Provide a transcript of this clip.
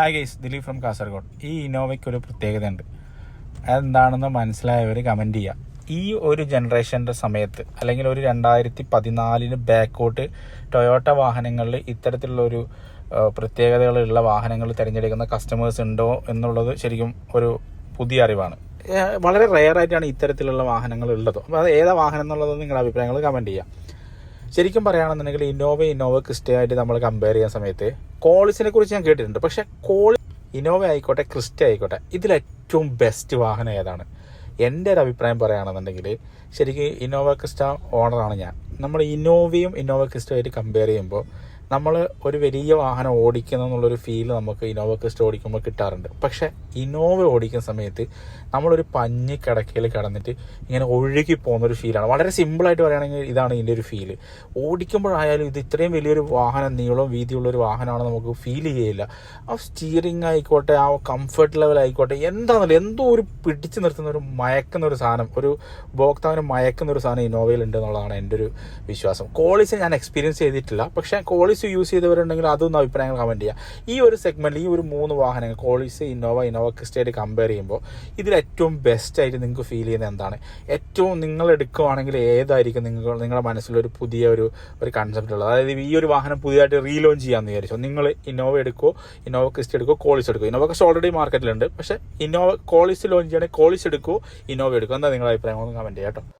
Hi guys Dileep from Kasaragod. ഈ ഇന്നോവയ്ക്ക് ഒരു പ്രത്യേകതയുണ്ട്. അതെന്താണെന്ന് മനസ്സിലായവർ കമന്റ് ചെയ്യുക ഈ ഒരു ജനറേഷന്റെ സമയത്ത് അല്ലെങ്കിൽ ഒരു രണ്ടായിരത്തി പതിനാലിന് ബാക്കോട്ട് ടൊയോട്ട വാഹനങ്ങളിൽ ഇത്തരത്തിലുള്ള ഒരു പ്രത്യേകതകളുള്ള വാഹനങ്ങൾ തിരഞ്ഞെടുക്കുന്ന കസ്റ്റമേഴ്സ് ഉണ്ടോ എന്നുള്ളത് ശരിക്കും ഒരു പുതിയ അറിവാണ്. വളരെ റെയർ ആയിട്ടാണ് ഇത്തരത്തിലുള്ള വാഹനങ്ങൾ ഉള്ളത്. അപ്പോൾ അത് ഏതാ വാഹനം എന്നുള്ളത് നിങ്ങളുടെ അഭിപ്രായങ്ങൾ കമന്റ് ചെയ്യാം. ശരിക്കും പറയുകയാണെന്നുണ്ടെങ്കിൽ ഇന്നോവ ഇന്നോവ ക്രിസ്റ്റ ആയിട്ട് നമ്മൾ കമ്പയർ ചെയ്യുന്ന സമയത്ത് കോളിസിനെ കുറിച്ച് ഞാൻ കേട്ടിട്ടുണ്ട്. പക്ഷേ കോളി ഇന്നോവ ആയിക്കോട്ടെ ക്രിസ്റ്റ ആയിക്കോട്ടെ ഇതിലേറ്റവും ബെസ്റ്റ് വാഹനം ഏതാണ്? എന്റെ ഒരു അഭിപ്രായം പറയുകയാണെന്നുണ്ടെങ്കിൽ ശരിക്കും ഇന്നോവ ക്രിസ്റ്റ ഓണറാണ് ഞാൻ. നമ്മൾ ഇന്നോവയും ഇന്നോവ ക്രിസ്റ്റയുമായിട്ട് കമ്പയർ ചെയ്യുമ്പോൾ നമ്മൾ ഒരു വലിയ വാഹനം ഓടിക്കുന്ന എന്നുള്ളൊരു ഫീൽ നമുക്ക് ഇന്നോവ ക്രിസ്റ്റ ഓടിക്കുമ്പോൾ കിട്ടാറുണ്ട്. പക്ഷേ ഇന്നോവ ഓടിക്കുന്ന സമയത്ത് നമ്മളൊരു പഞ്ഞി കിടക്കയിൽ കിടന്നിട്ട് ഇങ്ങനെ ഒഴുകി പോകുന്ന ഒരു ഫീലാണ് വളരെ സിമ്പിളായിട്ട് പറയുകയാണെങ്കിൽ ഇതാണ് ഇതിന്റെ ഒരു ഫീൽ ഓടിക്കുമ്പോഴായാലും ഇത് ഇത്രയും വലിയൊരു വാഹനം നീളം വീതിയുള്ള ഒരു വാഹനമാണ് നമുക്ക് ഫീൽ ചെയ്യില്ല ആ സ്റ്റിയറിംഗ് ആയിക്കോട്ടെ ആ കംഫർട്ട് ലെവൽ ആയിക്കോട്ടെ എന്താണെന്നില്ല എന്തോ ഒരു പിടിച്ചു നിർത്തുന്ന ഒരു മയക്കുന്ന ഒരു സാധനം ഒരു ഉപഭോക്താവിന് മയക്കുന്ന ഒരു സാധനം ഇന്നോവയിൽ ഉണ്ട് എന്നുള്ളതാണ് എന്റെ ഒരു വിശ്വാസം. കോളീസ് ഞാൻ എക്സ്പീരിയൻസ് ചെയ്തിട്ടില്ല. പക്ഷേ കോളീസ് യൂസ് ചെയ്തവരുണ്ടെങ്കിൽ അതൊന്നും അഭിപ്രായങ്ങൾ കമന്റ് ചെയ്യുക ഈ ഒരു സെഗ്മെന്റിൽ ഈ ഒരു മൂന്ന് വാഹനങ്ങൾ കോളീസ് ഇന്നോവ ഇന്നോവ ക്രിസ്റ്റയായിട്ട് കമ്പയർ ചെയ്യുമ്പോൾ ഇതിൽ ഏറ്റവും ബെസ്റ്റ് ആയിട്ട് നിങ്ങൾക്ക് ഫീൽ ചെയ്യുന്നത് എന്താണ്? ഏറ്റവും നിങ്ങൾ എടുക്കുവാണെങ്കിൽ ഏതായിരിക്കും നിങ്ങൾ നിങ്ങളുടെ മനസ്സിലൊരു പുതിയ ഒരു ഒരു കൺസെപ്റ്റ് ഉള്ളത്? അതായത് ഈ ഒരു വാഹനം പുതിയതായിട്ട് റീലോഞ്ച് ചെയ്യാമെന്ന് വിചാരിച്ചു. നിങ്ങൾ ഇന്നോവ എടുക്കുമോ ഇന്നോവ ക്രിസ്റ്റ എടുക്കുമോ കോളീസ് എടുക്കുമോ ഇന്നോവ ക്രിസ്റ്റ ഓൾറെഡി മാർക്കറ്റിലുണ്ട് പക്ഷേ ഇന്നോവ കോളീസ് ലോഞ്ച് ചെയ്യണമെങ്കിൽ കോളീസ് എടുക്കുമോ ഇന്നോവ എടുക്കുമോ എന്താ നിങ്ങളുടെ അഭിപ്രായം ഒന്ന് കമന്റ് ചെയ്യാം കേട്ടോ.